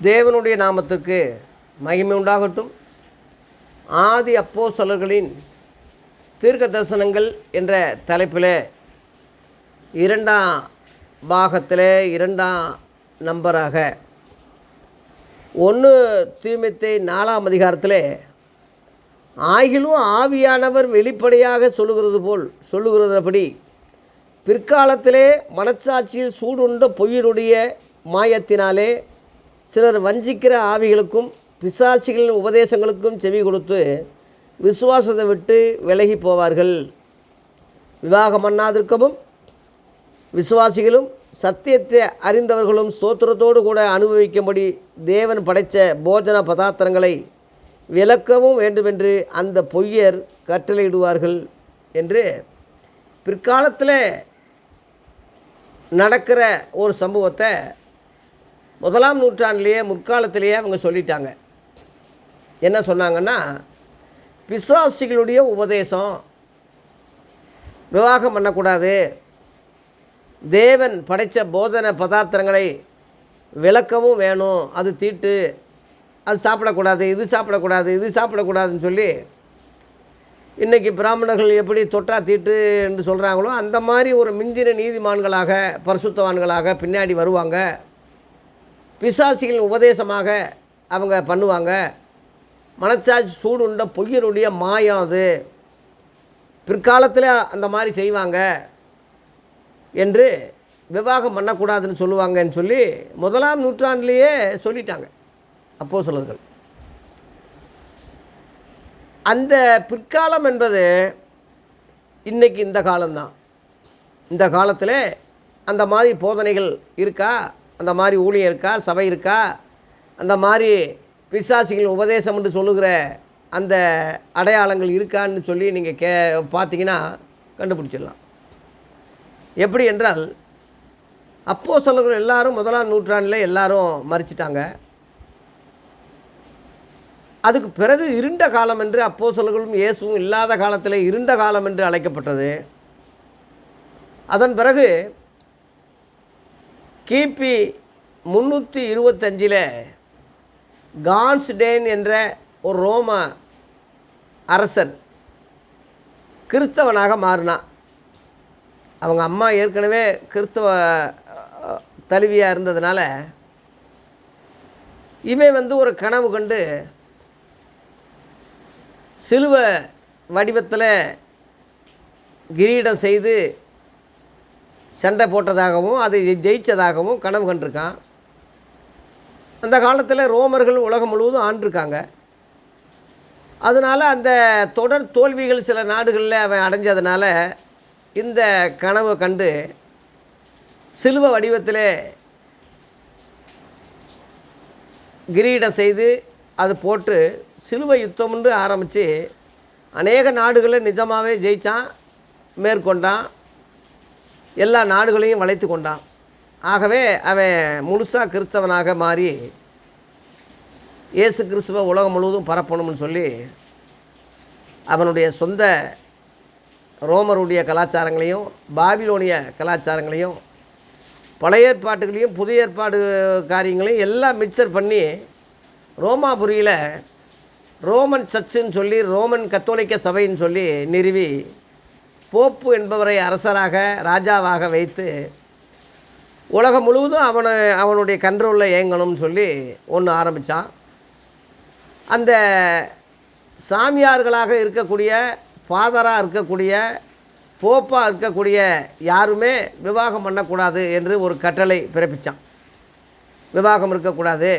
தேவனுடைய நாமத்துக்கு மகிமை உண்டாகட்டும். ஆதி அப்போஸ்தலர்களின் தீர்க்க தரிசனங்கள் என்ற தலைப்பில் இரண்டாம் பாகத்தில் இரண்டாம் நம்பராக ஒன்று தீமைத்தை நாலாம் அதிகாரத்தில் ஆகிலும் ஆவியானவர் வெளிப்படையாக சொல்லுகிறது போல் சொல்லுகிறதபடி பிற்காலத்திலே மனச்சாட்சியில் சூடுண்ட பொய்யினுடைய மாயத்தினாலே சிலர் வஞ்சிக்கிற ஆவிகளுக்கும் பிசாசிகளின் உபதேசங்களுக்கும் செவி கொடுத்து விசுவாசத்தை விட்டு விலகி போவார்கள். விவாகம் பண்ணாதிருக்கவும் விசுவாசிகளும் சத்தியத்தை அறிந்தவர்களும் ஸ்தோத்திரத்தோடு கூட அனுபவிக்கும்படி தேவன் படைத்த போஜன பதார்த்தங்களை விளக்கவும் வேண்டுமென்று அந்த பொய்யர் கட்டளையிடுவார்கள் என்று பிற்காலத்தில் நடக்கிற ஒரு சம்பவத்தை முதலாம் நூற்றாண்டிலேயே முற்காலத்திலேயே அவங்க சொல்லிட்டாங்க. என்ன சொன்னாங்கன்னா பிசாசிகளுடைய உபதேசம் விவாகம் பண்ணக்கூடாது. தேவன் படைத்த போதன பதார்த்தங்களை விளக்கவும் வேணும். அது தீட்டு. அது சாப்பிடக்கூடாது இது சாப்பிடக்கூடாது இது சாப்பிடக்கூடாதுன்னு சொல்லி இன்றைக்கி பிராமணர்கள் எப்படி தொட்டா தீட்டு என்று சொல்கிறாங்களோ அந்த மாதிரி ஒரு மிஞ்சின நீதிமான்களாக பரிசுத்தவான்களாக பின்னாடி வருவாங்க. பிசாசிகள் உபதேசமாக அவங்க பண்ணுவாங்க. மனச்சாட்சி சூடுண்ட பொய்யருடைய மாயம் அது. பிற்காலத்தில் அந்த மாதிரி செய்வாங்க என்று விவாகம் பண்ணக்கூடாதுன்னு சொல்லுவாங்கன்னு சொல்லி முதலாம் நூற்றாண்டிலேயே சொல்லிட்டாங்க அப்போ சொல்லர்கள் அந்த பிற்காலம் என்பது இன்றைக்கி இந்த காலம்தான். இந்த காலத்தில் அந்த மாதிரி போதனைகள் இருக்கா? அந்த மாதிரி ஊழியம் இருக்கா? சபை இருக்கா? அந்த மாதிரி பிசாசிகள் உபதேசம் என்று சொல்லுகிற அந்த அடையாளங்கள் இருக்கான்னு சொல்லி நீங்கள் கே பார்த்தீங்கன்னா கண்டுபிடிச்சிடலாம். எப்படி என்றால் அப்போ சொல்லர்கள் எல்லாரும் முதலாம் நூற்றாண்டில் எல்லாரும் மறிச்சிட்டாங்க அதுக்கு பிறகு இருண்ட காலம் என்று அப்போ சொல்லர்களும் இயேசுவும் இல்லாத காலத்தில் இருண்ட காலம் என்று அழைக்கப்பட்டது. அதன் பிறகு கிபி முந்நூற்றி இருபத்தஞ்சில் கான்ஸ்டேன் என்ற ஒரு ரோம அரசர் கிறிஸ்தவனாக மாறினான் அவங்க அம்மா ஏற்கனவே கிறிஸ்தவ தழுவியாக இருந்ததுனால இவன் வந்து ஒரு கனவு கண்டு சிலுவை வடிவத்தில் கிரீடம் செய்து சண்டை போட்டதாகவும் அதை ஜெயித்ததாகவும் கனவு கண்டிருக்கான். அந்த காலத்தில் ரோமர்கள் உலகம் முழுவதும் ஆண்டிருக்காங்க. அதனால் அந்த தொடர் தோல்விகள் சில நாடுகளில் அவன் அடைஞ்சதுனால இந்த கனவை கண்டு சிலுவை வடிவத்தில் கிரீடம் செய்து அது போட்டு சிலுவை யுத்தம்னு ஆரம்பித்து அநேக நாடுகளில் நிஜமாகவே ஜெயித்தான் மேற்கொண்டான். எல்லா நாடுகளையும் வளைத்து கொண்டான். ஆகவே அவன் முழுசாக கிறிஸ்தவனாக மாறி இயேசு கிறிஸ்துவ உலகம் முழுவதும் பரப்பணும்னு சொல்லி அவனுடைய சொந்த ரோமருடைய கலாச்சாரங்களையும் பாபிலோனிய கலாச்சாரங்களையும் பழைய ஏற்பாட்டுகளையும் புதிய ஏற்பாடு காரியங்களையும் எல்லாம் மிக்சர் பண்ணி ரோமாபுரியில் ரோமன் சர்ச்சுன்னு சொல்லி ரோமன் கத்தோலிக்க சபைன்னு சொல்லி நிறுவி போப்பு என்பவரை அரசராக ராஜாவாக வைத்து உலகம் முழுவதும் அவனை அவனுடைய கண்ட்ரோலில் இயங்கணும்னு சொல்லி ஒன்று ஆரம்பித்தான் அந்த சாமியார்களாக இருக்கக்கூடிய ஃபாதராக இருக்கக்கூடிய போப்பாக இருக்கக்கூடிய யாருமே விவாகம் பண்ணக்கூடாது என்று ஒரு கட்டளை பிறப்பித்தான் விவாகம் இருக்கக்கூடாது.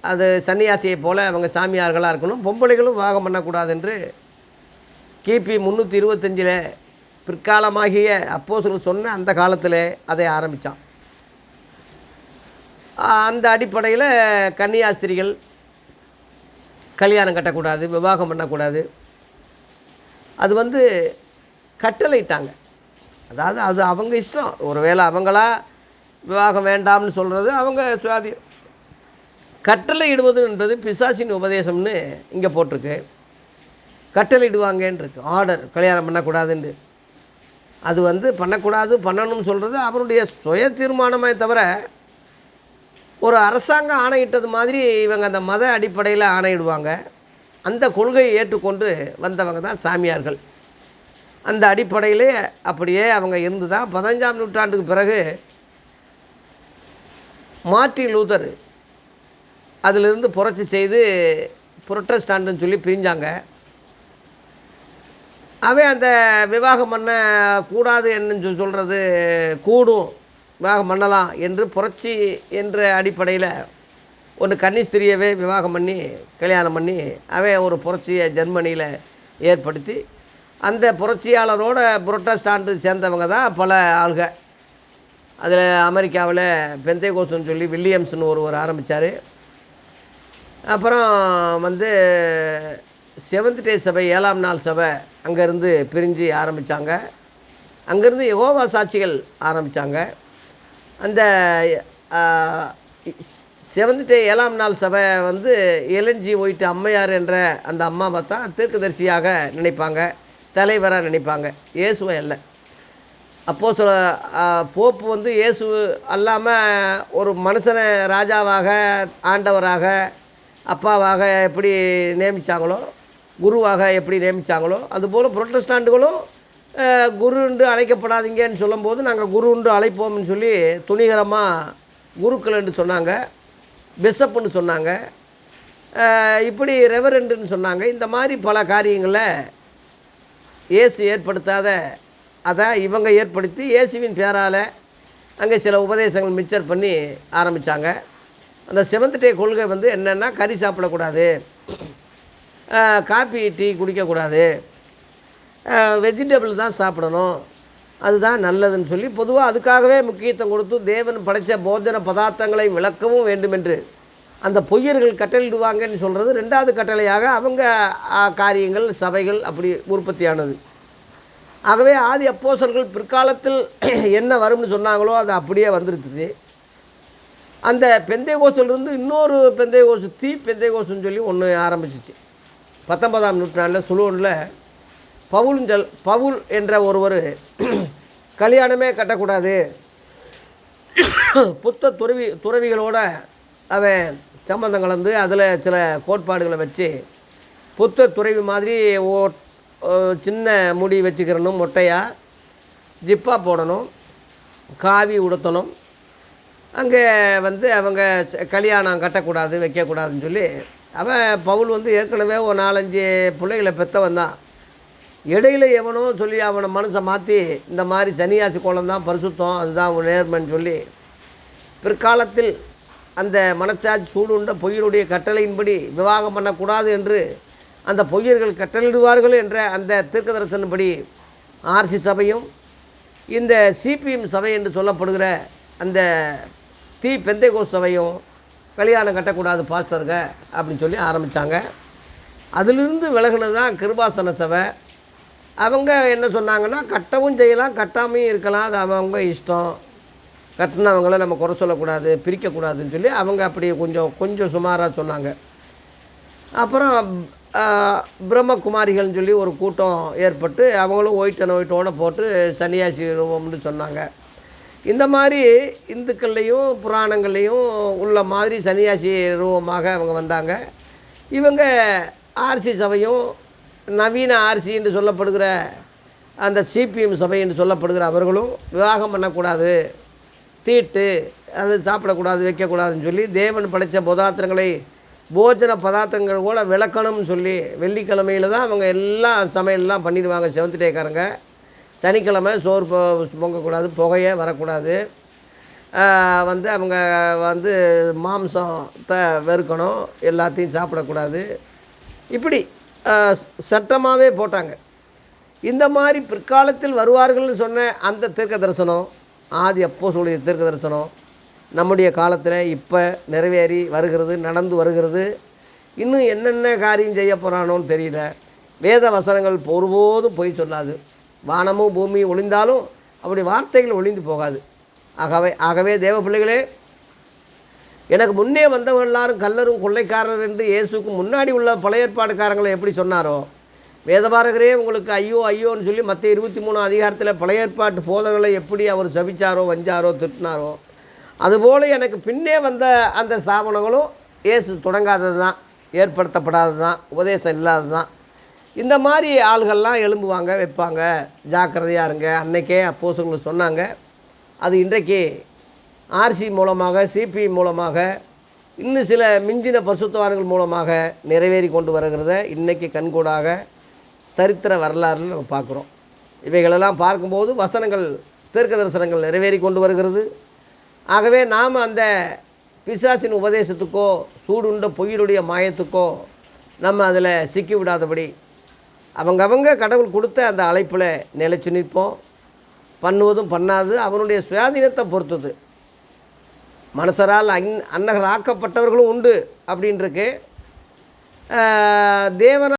அது சன்னியாசியை போல் அவங்க சாமியார்களாக இருக்கணும். பொம்பளைகளும் விவாகம் பண்ணக்கூடாது என்று கிபி முந்நூற்றி இருபத்தஞ்சில் பிற்காலமாகிய அப்போ சொன்ன அந்த காலத்தில் அதை ஆரம்பித்தான். அந்த அடிப்படையில் கன்னியாஸ்திரிகள் கல்யாணம் கட்டக்கூடாது விவாகம் பண்ணக்கூடாது. அது வந்து கட்டளையிட்டாங்க. அதாவது அது அவங்க இஷ்டம். ஒருவேளை அவங்களா விவாகம் வேண்டாம்னு சொல்கிறது அவங்க சுவாதி கட்டளை இடுவது என்பது பிசாசின் உபதேசம்னு இங்கே போட்டிருக்கு. கட்டளையிடுவாங்கன்னு ஆர்டர் கல்யாணம் பண்ணக்கூடாதுன்னு. அது வந்து பண்ணக்கூடாது பண்ணணும்னு சொல்கிறது அவருடைய சுய தீர்மானமே தவிர ஒரு அரசாங்கம் ஆணையிட்டது மாதிரி இவங்க அந்த மத அடிப்படையில் ஆணையிடுவாங்க. அந்த கொள்கையை ஏற்றுக்கொண்டு வந்தவங்க தான் சாமியார்கள். அந்த அடிப்படையிலே அப்படியே அவங்க இருந்து தான் பதினஞ்சாம் நூற்றாண்டுக்கு பிறகு மார்ட்டின் லூதர் அதிலிருந்து புரட்சி செய்து புரொட்டஸ்டாண்டுன்னு சொல்லி பிரிஞ்சாங்க. அவன் அந்த விவாகம் பண்ண கூடாது என்று சொல்கிறது கூடும். விவாகம் பண்ணலாம் என்று புரட்சி என்ற அடிப்படையில் ஒரு கன்னிஸ்திரியவே விவாகம் பண்ணி கல்யாணம் பண்ணி அவன் ஒரு புரட்சியை ஜெர்மனியில் ஏற்படுத்தி அந்த புரட்சியாளரோட புரொட்டஸ்டாண்டு சேர்ந்தவங்க தான் பல ஆள்க. அதில் அமெரிக்காவில் பெந்தேகோஸ்ன்னு சொல்லி வில்லியம்ஸ்னு ஒருவர் ஆரம்பித்தார் அப்புறம் வந்து செவன்த் டே சபை ஏழாம் நாள் சபை அங்கேருந்து பிரிஞ்சு ஆரம்பித்தாங்க அங்கேருந்து யகோவா சாட்சிகள் ஆரம்பித்தாங்க அந்த செவந்துட்டு ஏழாம் நாள் சபை வந்து எல்என்ஜி ஒயிட்டு அம்மையார் என்ற அந்த அம்மாவை தான் தீர்க்கதரிசியாக நினைப்பாங்க தலைவராக நினைப்பாங்க. இயேசுவை அல்ல. அப்போ சில போப்பு வந்து இயேசு அல்லாமல் ஒரு மனுஷனை ராஜாவாக ஆண்டவராக அப்பாவாக எப்படி நியமித்தாங்களோ குருவாக எப்படி நியமித்தாங்களோ அதுபோல் புரொட்டஸ்டாண்டுகளும் குரு என்று அழைக்கப்படாதீங்கன்னு சொல்லும்போது நாங்கள் குரு என்று அழைப்போம்னு சொல்லி துணிகரமாக குருக்கள் என்று சொன்னாங்க பிஷப்புன்னு சொன்னாங்க இப்படி ரெவரெண்டுன்னு சொன்னாங்க. இந்த மாதிரி பல காரியங்களை இயேசு ஏற்படுத்தாத அதை இவங்க ஏற்படுத்தி இயேசுவின் பேரால் அங்கே சில உபதேசங்கள் மிக்சர் பண்ணி ஆரம்பித்தாங்க அந்த செவன்த் டே கொள்கை வந்து என்னென்னா கறி சாப்பிடக்கூடாது. அஹ், காபி டீ குடிக்கக்கூடாது. வெஜிடபிள் தான் சாப்பிடணும். அதுதான் நல்லதுன்னு சொல்லி பொதுவாக அதுக்காகவே முக்கியத்துவம் கொடுத்து தேவன் படைத்த போஜன பதார்த்தங்களை விளக்கவும் வேண்டுமென்று. அந்த பொய்யர்கள் கட்டளையிடுவாங்கன்னு சொல்கிறது ரெண்டாவது கட்டளையாக அவங்க காரியங்கள் சபைகள் அப்படி உற்பத்தியானது. ஆகவே ஆதி அப்போசர்கள் பிற்காலத்தில் என்ன வரும்னு சொன்னாங்களோ அது அப்படியே வந்துருக்குது. அந்த பெந்தை இருந்து இன்னொரு பெந்தை கோசு தீ பெந்தை சொல்லி ஒன்று ஆரம்பிச்சிச்சு. பத்தொன்பதாம் நூற்றாண்டில் சுலோனில் பவுல்ஜல் பவுல் என்ற ஒருவர் கல்யாணமே கட்டக்கூடாது. புத்த துறவி துறவிகளோட அவன் சம்பந்தம் கலந்து அதில் சில கோட்பாடுகளை வச்சு புத்த துறவி மாதிரி ஓ ஓ, சின்ன முடி வச்சுக்கிறணும் மொட்டையாக ஜிப்பா போடணும் காவி உடுத்தணும். அங்கே வந்து அவங்க கல்யாணம் கட்டக்கூடாது வைக்கக்கூடாதுன்னு சொல்லி அவன் பவுல் வந்து ஏற்கனவே ஒரு நாலஞ்சு பிள்ளைகளை பெற்றவன் தான். இடையில எவனோ சொல்லி அவனை மனசை மாற்றி இந்த மாதிரி சன்னியாசி கோலம் தான் பரிசுத்தம் அதுதான் உன் நேர்மைன்னு சொல்லி பிற்காலத்தில் அந்த மனச்சாட்சி சூடுண்ட பொய்யனுடைய கட்டளையின்படி விவாகம் பண்ணக்கூடாது என்று அந்த பொய்யர்கள் கட்டளிடுவார்கள் என்ற அந்த தீர்க்க தரிசனப்படி ஆர்சி சபையும் இந்த சிபிஎம் சபை என்று சொல்லப்படுகிற அந்த தீ பெந்தைகோ சபையும் கல்யாணம் கட்டக்கூடாது பாஸ்டருங்க அப்படின்னு சொல்லி ஆரம்பித்தாங்க அதிலிருந்து விலகினது தான் கிருபாசன சபை. அவங்க என்ன சொன்னாங்கன்னா கட்டவும் செய்யலாம் கட்டாமையும் இருக்கலாம் அது அவங்க இஷ்டம். கட்டினவங்கள நம்ம குறை சொல்லக்கூடாது பிரிக்கக்கூடாதுன்னு சொல்லி அவங்க அப்படி கொஞ்சம் கொஞ்சம் சுமாராக சொன்னாங்க. அப்புறம் பிரம்மகுமாரிகள்னு சொல்லி ஒரு கூட்டம் ஏற்பட்டு அவங்களும் ஒயிட் அண்ட் ஒயிட்டோட போட்டு சன்னியாசி ரூபம்னு சொன்னாங்க. இந்த மாதிரி இந்துக்கள்லேயும் புராணங்கள்லேயும் உள்ள மாதிரி சன்னியாசி ரூபமாக அவங்க வந்தாங்க. இவங்க ஆர்சி சபையும் நவீன ஆர்சி என்று சொல்லப்படுகிற அந்த சிபிஎம் சபை என்று சொல்லப்படுகிற அவர்களும் விவாகம் பண்ணக்கூடாது. தீட்டு அது சாப்பிடக்கூடாது வைக்கக்கூடாதுன்னு சொல்லி தேவன் படைத்த பதார்த்தங்களை போஜன பதார்த்தங்கள் கூட விளக்கணும்னு சொல்லி வெள்ளிக்கிழமையில் தான் அவங்க எல்லாம் சமையல்லாம் பண்ணிடுவாங்க செவந்த் டேக்காரங்க சனிக்கிழமை சோறு பொ பொங்கக்கூடாது புகையே வரக்கூடாது. வந்து அவங்க வந்து மாம்சத்தை வெறுக்கணும் எல்லாத்தையும் சாப்பிடக்கூடாது. இப்படி சட்டமாகவே போட்டாங்க. இந்த மாதிரி பிற்காலத்தில் வருவார்கள்னு சொன்ன அந்த தீர்க்க தரிசனம் ஆதி அப்போ சொல்லிய தீர்க்க தரிசனம் நம்முடைய காலத்தில் இப்போ நிறைவேறி வருகிறது நடந்து வருகிறது. இன்னும் என்னென்ன காரியம் செய்ய போகிறானோன்னு தெரியல. வேத வசனங்கள் ஒருபோதும் பொய் சொல்லாது. வானமும் பூமியும் ஒளிந்தாலும் அப்படி வார்த்தைகள் ஒளிந்து போகாது. ஆகவே ஆகவே தேவ பிள்ளைகளே எனக்கு முன்னே வந்தவங்க எல்லாரும் கல்லரும் கொள்ளைக்காரர் என்று இயேசுக்கு முன்னாடி உள்ள பழைய ஏற்பாடுக்காரங்களை எப்படி சொன்னாரோ வேதபாரகரே உங்களுக்கு ஐயோ ஐயோன்னு சொல்லி மற்ற இருபத்தி மூணு அதிகாரத்தில் பழைய ஏற்பாட்டு போதங்களை எப்படி அவர் சபிச்சாரோ வஞ்சாரோ திட்டினாரோ அதுபோல் எனக்கு பின்னே வந்த அந்த ஸ்தாபனங்களும் இயேசு தொடங்காதது தான் ஏற்படுத்தப்படாதது தான் உபதேசம் இல்லாதது தான் இந்த மாதிரி ஆள்கள்லாம் எழும்புவாங்க வைப்பாங்க. ஜாக்கிரதையாக இருங்க. அன்னைக்கே அப்போஸ்தலர்கள் சொன்னாங்க. அது இன்றைக்கு ஆர்சி மூலமாக சிபி மூலமாக இன்னும் சில மிஞ்சின பரிசுத்தவான்கள் மூலமாக நிறைவேறி கொண்டு வருகிறத இன்றைக்கி கண்கூடாக சரித்திர வரலாறுன்னு நம்ம பார்க்குறோம். இவைகளெல்லாம் பார்க்கும்போது வசனங்கள் தீர்க்க தரிசனங்கள் நிறைவேறி கொண்டு வருகிறது. ஆகவே நாம் அந்த பிசாசின் உபதேசத்துக்கோ சூடுண்ட பொயிலுடைய மாயத்துக்கோ நம்ம அதில் சிக்கி விடாதபடி அவங்கவங்க கடவுள் கொடுத்த அந்த அழைப்பில் நிலைச்சு நிற்போம். பண்ணுவதும் பண்ணாது அவனுடைய சுயாதீனத்தை பொறுத்தது. மனசரால் அன் அன்னகர் ஆக்கப்பட்டவர்களும் உண்டு அப்படின்ருக்கு தேவனால்